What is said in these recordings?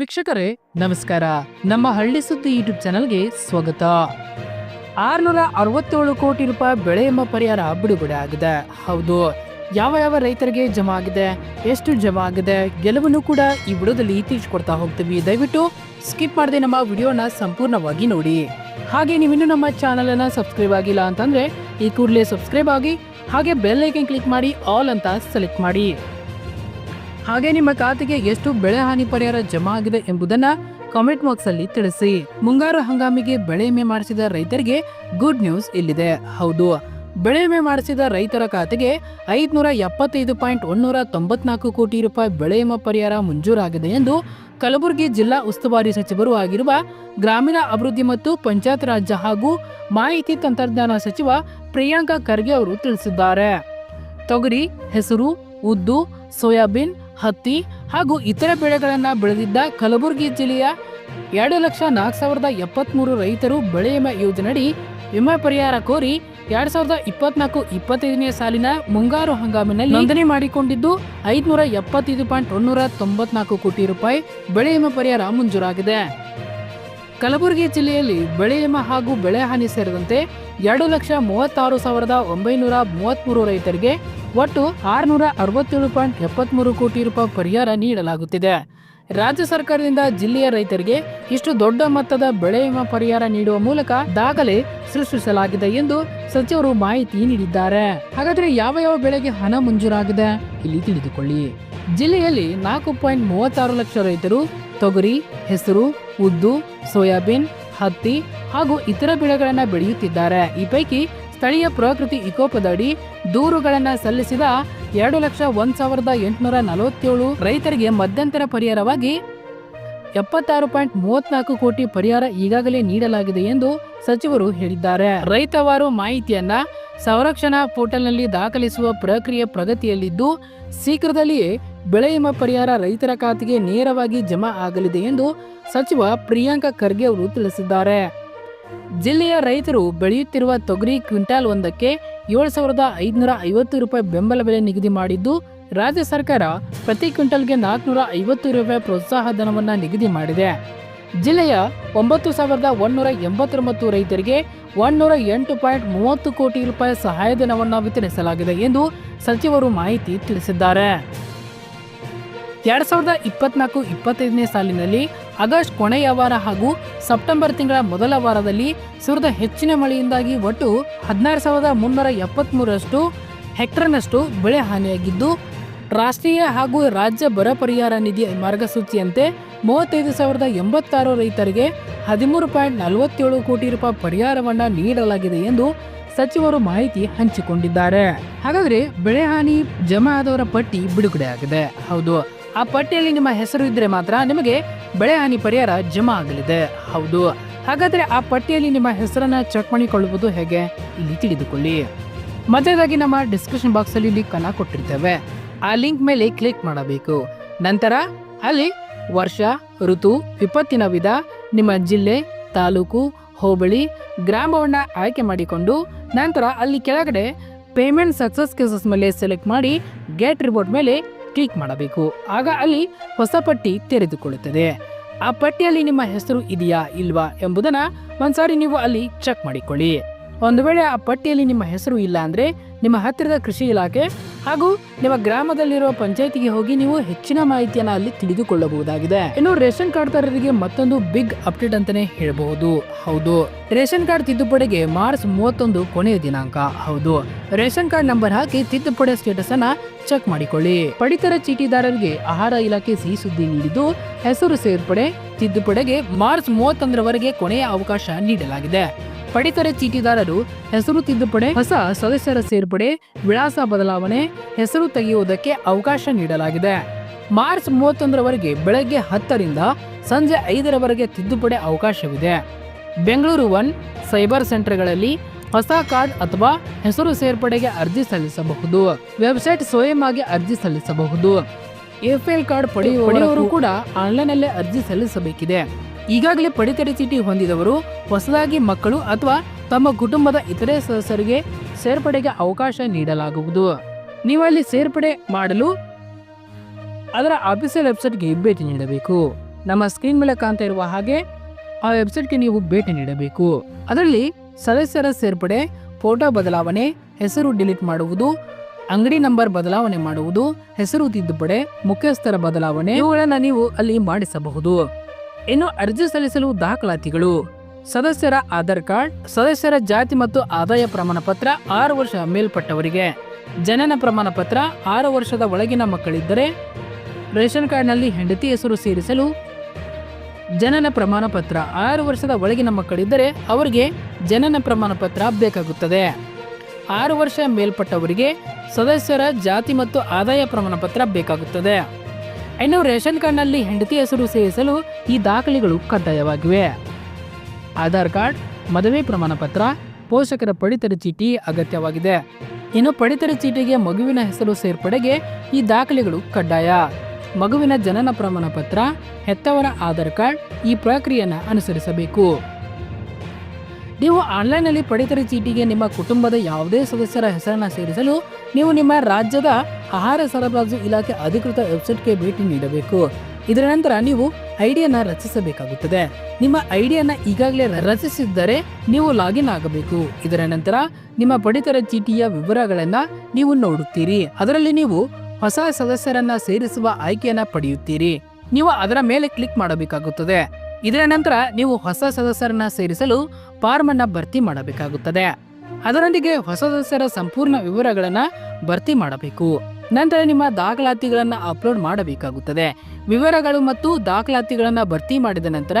ವೀಕ್ಷಕರೇ, ನಮಸ್ಕಾರ. ನಮ್ಮ ಹಳ್ಳಿ ಸುದ್ದಿ ಯೂಟ್ಯೂಬ್ ಚಾನಲ್ಗೆ ಸ್ವಾಗತ. ಆರ್ನೂರ ಅರವತ್ತೇಳು ಕೋಟಿ ರೂಪಾಯಿ ಬೆಳೆ ಎಂಬ ಪರಿಹಾರ ಬಿಡುಗಡೆ ಆಗಿದೆ. ಹೌದು, ಯಾವ ಯಾವ ರೈತರಿಗೆ ಜಮಾ ಆಗಿದೆ, ಎಷ್ಟು ಜಮಾ ಆಗಿದೆ, ಗೆಲುವನ್ನು ಕೂಡ ಈ ವಿಡಿಯೋದಲ್ಲಿ ತಿಳಿಸ್ಕೊಡ್ತಾ ಹೋಗ್ತೀವಿ. ದಯವಿಟ್ಟು ಸ್ಕಿಪ್ ಮಾಡದೆ ನಮ್ಮ ವಿಡಿಯೋನ ಸಂಪೂರ್ಣವಾಗಿ ನೋಡಿ. ಹಾಗೆ ನೀವಿನ್ನೂ ನಮ್ಮ ಚಾನಲ್ ಅನ್ನ ಸಬ್ಸ್ಕ್ರೈಬ್ ಆಗಿಲ್ಲ ಅಂತಂದ್ರೆ, ಈ ಕೂಡಲೇ ಸಬ್ಸ್ಕ್ರೈಬ್ ಆಗಿ ಹಾಗೆ ಬೆಲ್ ಐಕನ್ ಕ್ಲಿಕ್ ಮಾಡಿ, ಆಲ್ ಅಂತ ಸೆಲೆಕ್ಟ್ ಮಾಡಿ. ಹಾಗೆ ನಿಮ್ಮ ಖಾತೆಗೆ ಎಷ್ಟು ಬೆಳೆ ಹಾನಿ ಪರಿಹಾರ ಜಮಾ ಆಗಿದೆ ಎಂಬುದನ್ನ ಕಾಮೆಂಟ್ ಬಾಕ್ಸ್ ಅಲ್ಲಿ ತಿಳಿಸಿ. ಮುಂಗಾರು ಹಂಗಾಮಿಗೆ ಬೆಳೆ ವಿಮೆ ಮಾಡಿಸಿದ ರೈತರಿಗೆ ಗುಡ್ ನ್ಯೂಸ್ ಇಲ್ಲಿದೆ. ಹೌದು, ಬೆಳೆ ವಿಮೆ ಮಾಡಿಸಿದ ರೈತರ ಖಾತೆಗೆ ಐದುನೂರ ಎಪ್ಪತ್ತೈದು ಪಾಯಿಂಟ್ ಒಂದೂರ ತೊಂಬತ್ನಾಲ್ಕು ಕೋಟಿ ರೂಪಾಯಿ ಬೆಳೆ ವಿಮಾ ಪರಿಹಾರ ಮಂಜೂರಾಗಿದೆ ಎಂದು ಕಲಬುರಗಿ ಜಿಲ್ಲಾ ಉಸ್ತುವಾರಿ ಸಚಿವರು ಆಗಿರುವ ಗ್ರಾಮೀಣ ಅಭಿವೃದ್ಧಿ ಮತ್ತು ಪಂಚಾಯತ್ ರಾಜ್ಯ ಹಾಗೂ ಮಾಹಿತಿ ತಂತ್ರಜ್ಞಾನ ಸಚಿವ ಪ್ರಿಯಾಂಕಾ ಖರ್ಗೆ ಅವರು ತಿಳಿಸಿದ್ದಾರೆ. ತೊಗರಿ, ಹೆಸರು, ಉದ್ದು, ಸೋಯಾಬೀನ್ ಹತ್ತಿ ಹಾಗೂ ಇತರ ಬೆಳೆಗಳನ್ನು ಬೆಳೆದಿದ್ದ ಕಲಬುರಗಿ ಜಿಲ್ಲೆಯ ಎರಡು ಲಕ್ಷ ನಾಲ್ಕು ಸಾವಿರದ ಎಪ್ಪತ್ಮೂರು ರೈತರು ಬೆಳೆ ವಿಮೆ ಯೋಜನೆಯಡಿ ವಿಮೆ ಪರಿಹಾರ ಕೋರಿ ಎರಡ್ ಸಾವಿರದ ಇಪ್ಪತ್ನಾಲ್ಕು ಇಪ್ಪತ್ತೈದನೇ ಸಾಲಿನ ಮುಂಗಾರು ಹಂಗಾಮಿನಲ್ಲಿ ನೋಂದಣಿ ಮಾಡಿಕೊಂಡಿದ್ದು ಐದುನೂರ ಎಪ್ಪತ್ತೈದು ಪಾಯಿಂಟ್ ಒಂದೂರ ತೊಂಬತ್ನಾಲ್ಕು ಕೋಟಿ ರೂಪಾಯಿ ಬೆಳೆ ವಿಮೆ ಪರಿಹಾರ ಮಂಜೂರಾಗಿದೆ. ಕಲಬುರಗಿ ಜಿಲ್ಲೆಯಲ್ಲಿ ಬೆಳೆ ವಿಮಾ ಹಾಗೂ ಬೆಳೆ ಹಾನಿ ಸೇರಿದಂತೆ ಎರಡು ಲಕ್ಷ ಮೂವತ್ತಾರು ಸಾವಿರದ ಒಂಬೈನೂರ ಮೂವತ್ಮೂರು ರೈತರಿಗೆ ಒಟ್ಟು ಆರುನೂರ ಅರವತ್ತೇಳು ಪಾಯಿಂಟ್ ಎಪ್ಪತ್ತ್ಮೂರು ಕೋಟಿ ರೂಪಾಯಿ ಪರಿಹಾರ ನೀಡಲಾಗುತ್ತಿದೆ. ರಾಜ್ಯ ಸರ್ಕಾರದಿಂದ ಜಿಲ್ಲೆಯ ರೈತರಿಗೆ ಇಷ್ಟು ದೊಡ್ಡ ಮೊತ್ತದ ಬೆಳೆ ವಿಮಾ ಪರಿಹಾರ ನೀಡುವ ಮೂಲಕ ದಾಖಲೆ ಸೃಷ್ಟಿಸಲಾಗಿದೆ ಎಂದು ಸಚಿವರು ಮಾಹಿತಿ ನೀಡಿದ್ದಾರೆ. ಹಾಗಾದ್ರೆ ಯಾವ ಯಾವ ಬೆಳೆಗೆ ಹಣ ಮಂಜೂರಾಗಿದೆ? ಇಲ್ಲಿ ತಿಳಿದುಕೊಳ್ಳಿ. ಜಿಲ್ಲೆಯಲ್ಲಿ ನಾಲ್ಕು ಪಾಯಿಂಟ್ ಮೂವತ್ತಾರು ಲಕ್ಷ ರೈತರು ತೊಗರಿ, ಹೆಸರು, ಉದ್ದು, ಸೋಯಾಬೀನ್, ಹತ್ತಿ ಹಾಗೂ ಇತರ ಬೆಳೆಗಳನ್ನು ಬೆಳೆಯುತ್ತಿದ್ದಾರೆ. ಈ ಪೈಕಿ ಸ್ಥಳೀಯ ಪ್ರಕೃತಿ ಇಕೋಪದಡಿ ದೂರುಗಳನ್ನು ಸಲ್ಲಿಸಿದ ಎರಡು ಲಕ್ಷ ಒಂದ್ ಸಾವಿರದ ಎಂಟುನೂರ ನಲವತ್ತೇಳು ರೈತರಿಗೆ ಮಧ್ಯಂತರ ಪರಿಹಾರವಾಗಿ ಎಪ್ಪತ್ತಾರು ಪಾಯಿಂಟ್ ಮೂವತ್ನಾಲ್ಕು ಕೋಟಿ ಪರಿಹಾರ ಈಗಾಗಲೇ ನೀಡಲಾಗಿದೆ ಎಂದು ಸಚಿವರು ಹೇಳಿದ್ದಾರೆ. ರೈತವಾರು ಮಾಹಿತಿಯನ್ನ ಸಂರಕ್ಷಣಾ ಪೋರ್ಟಲ್ನಲ್ಲಿ ದಾಖಲಿಸುವ ಪ್ರಕ್ರಿಯೆ ಪ್ರಗತಿಯಲ್ಲಿದ್ದು, ಶೀಘ್ರದಲ್ಲಿಯೇ ಬೆಳೆ ವಿಮಾ ಪರಿಹಾರ ರೈತರ ಖಾತೆಗೆ ನೇರವಾಗಿ ಜಮಾ ಆಗಲಿದೆ ಎಂದು ಸಚಿವ ಪ್ರಿಯಾಂಕ ಖರ್ಗೆ ಅವರು ತಿಳಿಸಿದ್ದಾರೆ. ಜಿಲ್ಲೆಯ ರೈತರು ಬೆಳೆಯುತ್ತಿರುವ ತೊಗರಿ ಕ್ವಿಂಟಾಲ್ ಒಂದಕ್ಕೆ ಏಳು ಸಾವಿರದ ಐದುನೂರ ಐವತ್ತು ರೂಪಾಯಿ ಬೆಂಬಲ ಬೆಲೆ ನಿಗದಿ ಮಾಡಿದ್ದು, ರಾಜ್ಯ ಸರ್ಕಾರ ಪ್ರತಿ ಕ್ವಿಂಟಲ್ಗೆ ನಾಲ್ಕುನೂರ ಐವತ್ತು ರೂಪಾಯಿ ಪ್ರೋತ್ಸಾಹ ಧನವನ್ನು ನಿಗದಿ ಮಾಡಿದೆ. ಜಿಲ್ಲೆಯ ಒಂಬತ್ತು ಸಾವಿರದ ಒಂದೂರ ಎಂಬತ್ತೊಂಬತ್ತು ರೈತರಿಗೆ ಒಂದೂರ ಎಂಟು ಪಾಯಿಂಟ್ ಮೂವತ್ತು ಕೋಟಿ ರೂಪಾಯಿ ಸಹಾಯಧನವನ್ನು ವಿತರಿಸಲಾಗಿದೆ ಎಂದು ಸಚಿವರು ಮಾಹಿತಿ ತಿಳಿಸಿದ್ದಾರೆ. ಎರಡ್ ಸಾವಿರದ ಇಪ್ಪತ್ನಾಲ್ಕು ಇಪ್ಪತ್ತೈದನೇ ಸಾಲಿನಲ್ಲಿ ಆಗಸ್ಟ್ ಕೊನೆಯ ವಾರ ಹಾಗೂ ಸೆಪ್ಟೆಂಬರ್ ತಿಂಗಳ ಮೊದಲ ವಾರದಲ್ಲಿ ಸುರಿದ ಹೆಚ್ಚಿನ ಮಳೆಯಿಂದಾಗಿ ಒಟ್ಟು ಹದಿನಾರು ಸಾವಿರದ ಮುನ್ನೂರ ಎಪ್ಪತ್ತ್ಮೂರರಷ್ಟು ಹೆಕ್ಟರ್ನಷ್ಟು ಬೆಳೆ ಹಾನಿಯಾಗಿದ್ದು, ರಾಷ್ಟ್ರೀಯ ಹಾಗೂ ರಾಜ್ಯ ಬರ ಪರಿಹಾರ ನಿಧಿ ಮಾರ್ಗಸೂಚಿಯಂತೆ ಮೂವತ್ತೈದು ಸಾವಿರದ ಎಂಬತ್ತಾರು ರೈತರಿಗೆ ಹದಿಮೂರು ಪಾಯಿಂಟ್ ನಲವತ್ತೇಳು ಕೋಟಿ ರೂಪಾಯಿ ಪರಿಹಾರವನ್ನು ನೀಡಲಾಗಿದೆ ಎಂದು ಸಚಿವರು ಮಾಹಿತಿ ಹಂಚಿಕೊಂಡಿದ್ದಾರೆ. ಹಾಗಾದರೆ ಬೆಳೆ ಹಾನಿ, ಜಮಾ ಆದವರ ಪಟ್ಟಿ ಬಿಡುಗಡೆ ಆಗಿದೆ ಹೌದು. ಆ ಪಟ್ಟಿಯಲ್ಲಿ ನಿಮ್ಮ ಹೆಸರು ಇದ್ರೆ ಮಾತ್ರ ನಿಮಗೆ ಬೆಳೆ ಹಾನಿ ಪರಿಹಾರ ಜಮಾ ಆಗಲಿದೆ. ಹೌದು. ಹಾಗಾದ್ರೆ ಆ ಪಟ್ಟಿಯಲ್ಲಿ ನಿಮ್ಮ ಹೆಸರನ್ನ ಚೆಕ್ ಮಾಡಿಕೊಳ್ಳುವುದು ಹೇಗೆ? ಇಲ್ಲಿ ತಿಳಿದುಕೊಳ್ಳಿ. ಮೊದಲಾಗಿ ನಮ್ಮ ಡಿಸ್ಕ್ರಿಪ್ಷನ್ ಲಿಂಕ್ ಅನ್ನ ಕೊಟ್ಟಿರ್ತೇವೆ. ಆ ಲಿಂಕ್ ಮೇಲೆ ಕ್ಲಿಕ್ ಮಾಡಬೇಕು. ನಂತರ ಅಲ್ಲಿ ವರ್ಷ, ಋತು, ವಿಪತ್ತಿನ ವಿಧ, ನಿಮ್ಮ ಜಿಲ್ಲೆ, ತಾಲೂಕು, ಹೋಬಳಿ, ಗ್ರಾಮವನ್ನ ಆಯ್ಕೆ ಮಾಡಿಕೊಂಡು ನಂತರ ಅಲ್ಲಿ ಕೆಳಗಡೆ ಪೇಮೆಂಟ್ ಸಕ್ಸಸ್ ಕೇಸಸ್ ಮೇಲೆ ಸೆಲೆಕ್ಟ್ ಮಾಡಿ ಗೇಟ್ ರಿಪೋರ್ಟ್ ಮೇಲೆ ಕ್ಲಿಕ್ ಮಾಡಬೇಕು. ಆಗ ಅಲ್ಲಿ ಹೊಸ ಪಟ್ಟಿ ತೆರೆದುಕೊಳ್ಳುತ್ತದೆ. ಆ ಪಟ್ಟಿಯಲ್ಲಿ ನಿಮ್ಮ ಹೆಸರು ಇದೆಯಾ ಇಲ್ವಾ ಎಂಬುದನ್ನ ಒಂದ್ಸಾರಿ ನೀವು ಅಲ್ಲಿ ಚೆಕ್ ಮಾಡಿಕೊಳ್ಳಿ. ಒಂದು ವೇಳೆ ಆ ಪಟ್ಟಿಯಲ್ಲಿ ನಿಮ್ಮ ಹೆಸರು ಇಲ್ಲ ಅಂದ್ರೆ ನಿಮ್ಮ ಹತ್ತಿರದ ಕೃಷಿ ಇಲಾಖೆ ಹಾಗೂ ನಿಮ್ಮ ಗ್ರಾಮದಲ್ಲಿರುವ ಪಂಚಾಯತಿಗೆ ಹೋಗಿ ನೀವು ಹೆಚ್ಚಿನ ಮಾಹಿತಿಯನ್ನು ಅಲ್ಲಿ ತಿಳಿದುಕೊಳ್ಳಬಹುದಾಗಿದೆ. ಇನ್ನು ರೇಷನ್ ಕಾರ್ಡ್ದಾರರಿಗೆ ಮತ್ತೊಂದು ಬಿಗ್ ಅಪ್ಡೇಟ್ ಅಂತಾನೆ ಹೇಳಬಹುದು. ಹೌದು. ರೇಷನ್ ಕಾರ್ಡ್ ತಿದ್ದುಪಡಿಗೆ ಮಾರ್ಚ್ ಮೂವತ್ತೊಂದು ಕೊನೆಯ ದಿನಾಂಕ. ಹೌದು. ರೇಷನ್ ಕಾರ್ಡ್ ನಂಬರ್ ಹಾಕಿ ತಿದ್ದುಪಡಿ ಸ್ಟೇಟಸ್ ಅನ್ನ ಚೆಕ್ ಮಾಡಿಕೊಳ್ಳಿ. ಪಡಿತರ ಚೀಟಿದಾರರಿಗೆ ಆಹಾರ ಇಲಾಖೆ ಸಿಹಿ ಸುದ್ದಿ ನೀಡಿದ್ದು, ಹೆಸರು ಸೇರ್ಪಡೆ ತಿದ್ದುಪಡಿಗೆ ಮಾರ್ಚ್ ಮೂವತ್ತೊಂದರವರೆಗೆ ಕೊನೆಯ ಅವಕಾಶ ನೀಡಲಾಗಿದೆ. ಪಡಿತರ ಚೀಟಿದಾರರು ಹೆಸರು ತಿದ್ದುಪಡಿ ಹೊಸ ಸದಸ್ಯರ ಸೇರ್ಪಡೆ ವಿಳಾಸ ಬದಲಾವಣೆ ಹೆಸರು ತೆಗೆಯುವುದಕ್ಕೆ ಅವಕಾಶ ನೀಡಲಾಗಿದೆ. ಮಾರ್ಚ್ ಮೂವತ್ತೊಂದರವರೆಗೆ ಬೆಳಗ್ಗೆ ಹತ್ತರಿಂದ ಸಂಜೆ ಐದರವರೆಗೆ ತಿದ್ದುಪಡಿ ಅವಕಾಶವಿದೆ. ಬೆಂಗಳೂರು ಒನ್ ಸೈಬರ್ ಸೆಂಟರ್ಗಳಲ್ಲಿ ಹೊಸ ಕಾರ್ಡ್ ಅಥವಾ ಹೆಸರು ಸೇರ್ಪಡೆಗೆ ಅರ್ಜಿ ಸಲ್ಲಿಸಬಹುದು. ವೆಬ್ಸೈಟ್ ಸ್ವಯಂ ಆಗಿ ಅರ್ಜಿ ಸಲ್ಲಿಸಬಹುದು. ಎಫ್ಎಲ್ ಕಾರ್ಡ್ ಪಡೆಯುವವರು ಕೂಡ ಆನ್ಲೈನ್ನಲ್ಲೇ ಅರ್ಜಿ ಸಲ್ಲಿಸಬೇಕಿದೆ. ಈಗಾಗಲೇ ಪಡಿತರ ಚೀಟಿ ಹೊಂದಿದವರು ಹೊಸದಾಗಿ ಮಕ್ಕಳು ಅಥವಾ ತಮ್ಮ ಕುಟುಂಬದ ಇತರೆ ಸದಸ್ಯರಿಗೆ ಸೇರ್ಪಡೆಗೆ ಅವಕಾಶ ನೀಡಲಾಗುವುದು. ನೀವು ಅಲ್ಲಿ ಸೇರ್ಪಡೆ ಮಾಡಲು ಅದರ ಆಫೀಸಿಯಲ್ ವೆಬ್ಸೈಟ್ಗೆ ಭೇಟಿ ನೀಡಬೇಕು. ನಮ್ಮ ಸ್ಕ್ರೀನ್ ಮೇಲೆ ಕಾಣ್ತಾ ಇರುವ ಹಾಗೆ ಆ ವೆಬ್ಸೈಟ್ಗೆ ನೀವು ಭೇಟಿ ನೀಡಬೇಕು. ಅದರಲ್ಲಿ ಸದಸ್ಯರ ಸೇರ್ಪಡೆ, ಫೋಟೋ ಬದಲಾವಣೆ, ಹೆಸರು ಡಿಲೀಟ್ ಮಾಡುವುದು, ಅಂಗಡಿ ನಂಬರ್ ಬದಲಾವಣೆ ಮಾಡುವುದು, ಹೆಸರು ತಿದ್ದುಪಡೆ, ಮುಖ್ಯಸ್ಥರ ಬದಲಾವಣೆ, ಇವುಗಳನ್ನು ನೀವು ಅಲ್ಲಿ ಮಾಡಿಸಬಹುದು. ಇನ್ನು ಅರ್ಜಿ ಸಲ್ಲಿಸಲು ದಾಖಲಾತಿಗಳು. ಸದಸ್ಯರ ಆಧಾರ್ ಕಾರ್ಡ್, ಸದಸ್ಯರ ಜಾತಿ ಮತ್ತು ಆದಾಯ ಪ್ರಮಾಣ ಪತ್ರ ಆರು ವರ್ಷ ಮೇಲ್ಪಟ್ಟವರಿಗೆ. ಜನನ ಪ್ರಮಾಣ ಪತ್ರ ಆರು ವರ್ಷದ ಒಳಗಿನ ಮಕ್ಕಳಿದ್ದರೆ ರೇಷನ್ ಕಾರ್ಡ್ನಲ್ಲಿ ಹೆಂಡತಿ ಹೆಸರು ಸೇರಿಸಲು ಜನನ ಪ್ರಮಾಣ ಪತ್ರ ಆರು ವರ್ಷದ ಒಳಗಿನ ಮಕ್ಕಳಿದ್ದರೆ ಅವರಿಗೆ ಜನನ ಪ್ರಮಾಣ ಪತ್ರ ಬೇಕಾಗುತ್ತದೆ. ಆರು ವರ್ಷ ಮೇಲ್ಪಟ್ಟವರಿಗೆ ಸದಸ್ಯರ ಜಾತಿ ಮತ್ತು ಆದಾಯ ಪ್ರಮಾಣ ಪತ್ರ ಬೇಕಾಗುತ್ತದೆ. ಇನ್ನು ರೇಷನ್ ಕಾರ್ಡ್ನಲ್ಲಿ ಹೆಂಡತಿ ಹೆಸರು ಸೇರಿಸಲು ಈ ದಾಖಲೆಗಳು ಕಡ್ಡಾಯವಾಗಿವೆ. ಆಧಾರ್ ಕಾರ್ಡ್, ಮದುವೆ ಪ್ರಮಾಣ ಪತ್ರ, ಪೋಷಕರ ಪಡಿತರ ಚೀಟಿ ಅಗತ್ಯವಾಗಿದೆ. ಇನ್ನು ಪಡಿತರ ಚೀಟಿಗೆ ಮಗುವಿನ ಹೆಸರು ಸೇರ್ಪಡೆಗೆ ಈ ದಾಖಲೆಗಳು ಕಡ್ಡಾಯ. ಮಗುವಿನ ಜನನ ಪ್ರಮಾಣ ಪತ್ರ, ಹೆತ್ತವರ ಆಧಾರ್ ಕಾರ್ಡ್ ಈ ಪ್ರಕ್ರಿಯೆಯನ್ನು ಅನುಸರಿಸಬೇಕು. ನೀವು ಆನ್ಲೈನ್ನಲ್ಲಿ ಪಡಿತರ ಚೀಟಿಗೆ ನಿಮ್ಮ ಕುಟುಂಬದ ಯಾವುದೇ ಸದಸ್ಯರ ಹೆಸರನ್ನು ಸೇರಿಸಲು ನೀವು ನಿಮ್ಮ ರಾಜ್ಯದ ಆಹಾರ ಸರಬರಾಜು ಇಲಾಖೆ ಅಧಿಕೃತ ವೆಬ್ಸೈಟ್ಗೆ ಭೇಟಿ ನೀಡಬೇಕು. ಇದರ ನಂತರ ನೀವು ಐಡಿಯನ್ನು ರಚಿಸಬೇಕಾಗುತ್ತದೆ. ನಿಮ್ಮ ಐಡಿಯನ್ನು ಈಗಾಗಲೇ ರಚಿಸಿದ್ದರೆ ನೀವು ಲಾಗಿನ್ ಆಗಬೇಕು. ಇದರ ನಂತರ ನಿಮ್ಮ ಪಡಿತರ ಚೀಟಿಯ ವಿವರಗಳನ್ನು ನೀವು ನೋಡುತ್ತೀರಿ. ಅದರಲ್ಲಿ ನೀವು ಹೊಸ ಸದಸ್ಯರನ್ನ ಸೇರಿಸುವ ಆಯ್ಕೆಯನ್ನ ಪಡೆಯುತ್ತೀರಿ. ನೀವು ಅದರ ಮೇಲೆ ಕ್ಲಿಕ್ ಮಾಡಬೇಕಾಗುತ್ತದೆ. ಇದರ ನಂತರ ನೀವು ಹೊಸ ಸದಸ್ಯರನ್ನ ಸೇರಿಸಲು ಫಾರ್ಮ್ ಅನ್ನ ಭರ್ತಿ ಮಾಡಬೇಕಾಗುತ್ತದೆ. ಅದರೊಂದಿಗೆ ಹೊಸ ಸದಸ್ಯರ ಸಂಪೂರ್ಣ ವಿವರಗಳನ್ನು ಭರ್ತಿ ಮಾಡಬೇಕು. ನಂತರ ನಿಮ್ಮ ದಾಖಲಾತಿಗಳನ್ನು ಅಪ್ಲೋಡ್ ಮಾಡಬೇಕಾಗುತ್ತದೆ. ವಿವರಗಳು ಮತ್ತು ದಾಖಲಾತಿಗಳನ್ನು ಭರ್ತಿ ಮಾಡಿದ ನಂತರ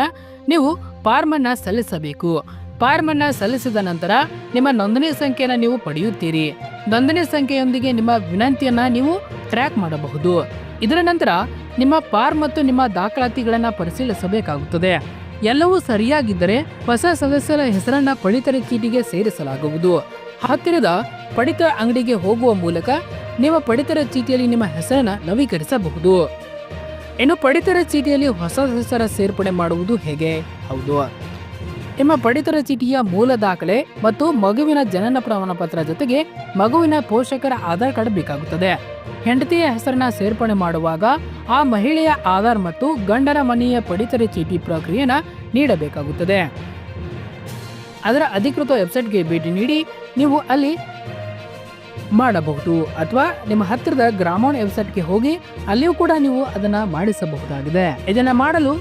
ನೀವು ಫಾರ್ಮನ್ನು ಸಲ್ಲಿಸಬೇಕು. ಫಾರ್ಮನ್ನು ಸಲ್ಲಿಸಿದ ನಂತರ ನಿಮ್ಮ ನೋಂದಣಿ ಸಂಖ್ಯೆಯನ್ನು ನೀವು ಪಡೆಯುತ್ತೀರಿ. ನೋಂದಣಿ ಸಂಖ್ಯೆಯೊಂದಿಗೆ ನಿಮ್ಮ ವಿನಂತಿಯನ್ನು ನೀವು ಟ್ರ್ಯಾಕ್ ಮಾಡಬಹುದು. ಇದರ ನಂತರ ನಿಮ್ಮ ಫಾರ್ಮ್ ಮತ್ತು ನಿಮ್ಮ ದಾಖಲಾತಿಗಳನ್ನು ಪರಿಶೀಲಿಸಬೇಕಾಗುತ್ತದೆ. ಎಲ್ಲವೂ ಸರಿಯಾಗಿದ್ದರೆ ಹೊಸ ಸದಸ್ಯರ ಹೆಸರನ್ನ ಪಡಿತರ ಚೀಟಿಗೆ ಸೇರಿಸಲಾಗುವುದು. ಹತ್ತಿರದ ಪಡಿತರ ಅಂಗಡಿಗೆ ಹೋಗುವ ಮೂಲಕ ನಿಮ್ಮ ಪಡಿತರ ಚೀಟಿಯಲ್ಲಿ ನಿಮ್ಮ ಹೆಸರನ್ನ ನವೀಕರಿಸಬಹುದು. ಇನ್ನು ಪಡಿತರ ಚೀಟಿಯಲ್ಲಿ ಹೊಸ ಸದಸ್ಯರ ಸೇರ್ಪಡೆ ಮಾಡುವುದು ಹೇಗೆ? ಹೌದು. ನಿಮ್ಮ ಪಡಿತರ ಚೀಟಿಯ ಮೂಲ ದಾಖಲೆ ಮತ್ತು ಮಗುವಿನ ಜನನ ಪ್ರಮಾಣ ಪತ್ರ ಜೊತೆಗೆ ಮಗುವಿನ ಪೋಷಕರ ಆಧಾರ್ ಕಾರ್ಡ್ ಬೇಕಾಗುತ್ತದೆ. ಹೆಂಡತಿಯ ಹೆಸರನ್ನ ಸೇರ್ಪಡೆ ಮಾಡುವಾಗ ಆ ಮಹಿಳೆಯ ಆಧಾರ್ ಮತ್ತು ಗಂಡನ ಮನೆಯ ಪಡಿತರ ಚೀಟಿ ಪ್ರಕ್ರಿಯೆನ ನೀಡಬೇಕಾಗುತ್ತದೆ. ಅದರ ಅಧಿಕೃತ ವೆಬ್ಸೈಟ್ಗೆ ಭೇಟಿ ನೀಡಿ ನೀವು ಅಲ್ಲಿ ಮಾಡಬಹುದು ಅಥವಾ ನಿಮ್ಮ ಹತ್ತಿರದ ಗ್ರಾಮೋಣ ವೆಬ್ಸೈಟ್ಗೆ ಹೋಗಿ ಅಲ್ಲಿಯೂ ಕೂಡ ನೀವು ಅದನ್ನ ಮಾಡಿಸಬಹುದಾಗಿದೆ. ಇದನ್ನು ಮಾಡಲು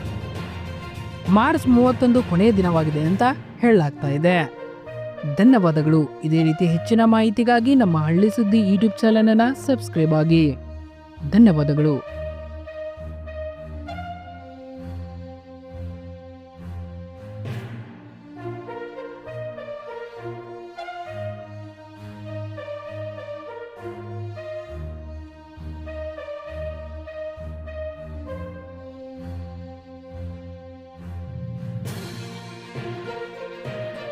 ಮಾರ್ಚ್ ಮೂವತ್ತೊಂದು ಕೊನೆಯ ದಿನವಾಗಿದೆ ಅಂತ ಹೇಳಲಾಗ್ತಾ ಇದೆ. ಧನ್ಯವಾದಗಳು. ಇದೇ ರೀತಿ ಹೆಚ್ಚಿನ ಮಾಹಿತಿಗಾಗಿ ನಮ್ಮ ಹಳ್ಳಿ ಸುದ್ದಿ ಯೂಟ್ಯೂಬ್ ಚಾನಲನ್ನು ಸಬ್ಸ್ಕ್ರೈಬ್ ಆಗಿ. ಧನ್ಯವಾದಗಳು.